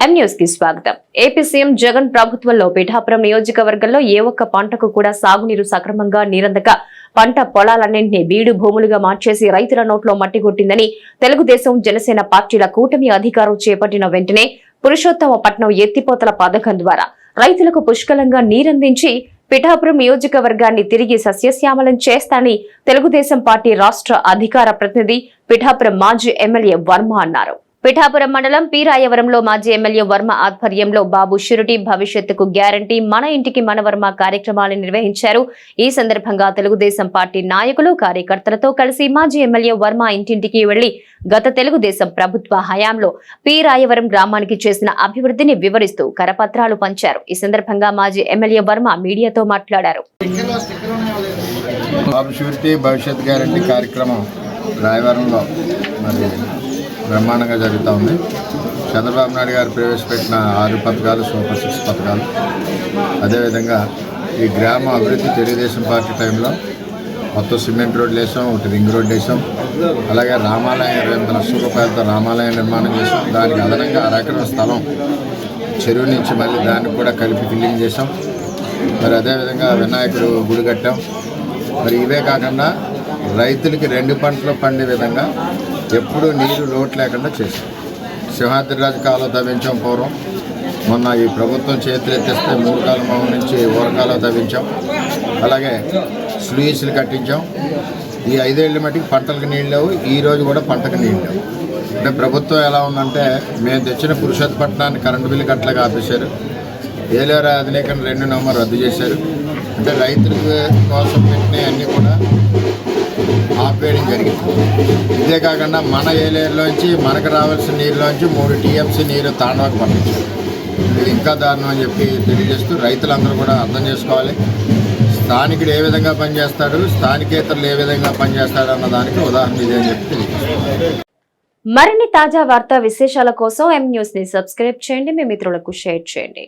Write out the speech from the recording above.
ఎం న్యూస్కి స్వాగతం. AP CM Jagan ప్రభుత్వంలో పిఠాపురం నియోజకవర్గంలో ఏ ఒక్క పంటకు కూడా సాగునీరు సక్రమంగా నీరందక పంట పొలాలన్నింటినీ బీడు భూములుగా మార్చేసి రైతుల నోట్లో మట్టి కొట్టిందని తెలుగుదేశం జనసేన పార్టీల కూటమి అధికారం చేపట్టిన వెంటనే పురుషోత్తమపట్నం ఎత్తిపోతల పథకం ద్వారా రైతులకు పుష్కలంగా నీరందించి పిఠాపురం నియోజకవర్గాన్ని తిరిగి సస్యశ్యామలం చేస్తానని తెలుగుదేశం పార్టీ రాష్ట్ర అధికార ప్రతినిధి పిఠాపురం మాజీ ఎమ్మెల్యే వర్మ అన్నారు. పిఠాపురం మండలం పీరాయవరంలో మాజీ ఎమ్మెల్యే వర్మ ఆధ్వర్యంలో బాబు షురిటీ భవిష్యత్తుకు గ్యారంటీ మన ఇంటికి మన వర్మ నిర్వహించారు. ఈ సందర్భంగా తెలుగుదేశం పార్టీ నాయకులు కార్యకర్తలతో కలిసి మాజీ ఎమ్మెల్యే వర్మ ఇంటింటికి వెళ్ళి గత తెలుగుదేశం ప్రభుత్వ హయాంలో పీరాయవరం గ్రామానికి చేసిన అభివృద్ధిని వివరిస్తూ కరపత్రాలు పంచారు. ఈ సందర్భంగా మాజీ ఎమ్మెల్యే వర్మ మీడియాతో మాట్లాడారు. బాబు షూరిటీ భవిష్యత్ గ్యారంటీ కార్యక్రమం రాయవరంలో మరి బ్రహ్మాండంగా జరుగుతూ ఉంది. చంద్రబాబు నాయుడు గారు ప్రవేశపెట్టిన ఆరు పథకాలు సూపర్ సిక్స్ పథకాలు. అదేవిధంగా ఈ గ్రామ అభివృద్ధి తెలుగుదేశం పార్టీ టైంలో మొత్తం సిమెంట్ రోడ్లు వేసాం ఒకటి రింగ్ రోడ్ వేసాం. అలాగే రామాలయం ఇరవై ఎనిమిది లక్షల రూపాయలతో రామాలయం నిర్మాణం చేసాం. దానికి అదనంగా అరెకరం స్థలం చెరువు నుంచి మళ్ళీ దాన్ని కూడా కలిపి ఫిల్లింగ్ చేసాం. మరి అదేవిధంగా వినాయకుడు గుడి కట్టాం. మరి ఇవే కాకుండా రైతులకి రెండు పంటలు పండే విధంగా ఎప్పుడూ నీరు లోటు లేకుండా చేశాం సింహాద్రిరాజు కాలువ తవ్వించాం పూర్వం మొన్న ఈ ప్రభుత్వం చేతులు ఎత్తిస్తే మూడు కాలం మొహం నుంచి ఊరకాలువ తవ్వించాం. అలాగే స్లూయిస్లు కట్టించాం. ఈ ఐదేళ్ళ మటుకు పంటలకు నీళ్ళు లేవు. ఈరోజు కూడా పంటకు నీళ్ళు లేవు. అంటే ప్రభుత్వం ఎలా ఉందంటే మేము తెచ్చిన పురుషోత్పట్నాన్ని కరెంటు బిల్లు కట్టలేక ఆపేశారు. ఏలేరా అధినేకం రెండు నెంబర్ రద్దు చేశారు. అంటే రైతుల కోసం పెట్టినవి అన్నీ కూడా ఆపేయడం జరిగింది. ఇదే కాకుండా మన ఏలేరులోంచి మనకు రావాల్సిన నీరులోంచి మూడు టీఎంసీ నీరు తాండవకు పంపించారు. ఇది ఇంకా దారుణం అని చెప్పి తెలియజేస్తూ రైతులందరూ కూడా అర్థం చేసుకోవాలి. స్థానికుడు ఏ విధంగా పనిచేస్తాడు స్థానికేతరులు ఏ విధంగా పనిచేస్తాడు అన్న దానికి ఉదాహరణ ఇదే అని చెప్పి మరిన్ని తాజా వార్తా విశేషాల కోసం ఎం న్యూస్ని సబ్స్క్రైబ్ చేయండి. మీ మిత్రులకు షేర్ చేయండి.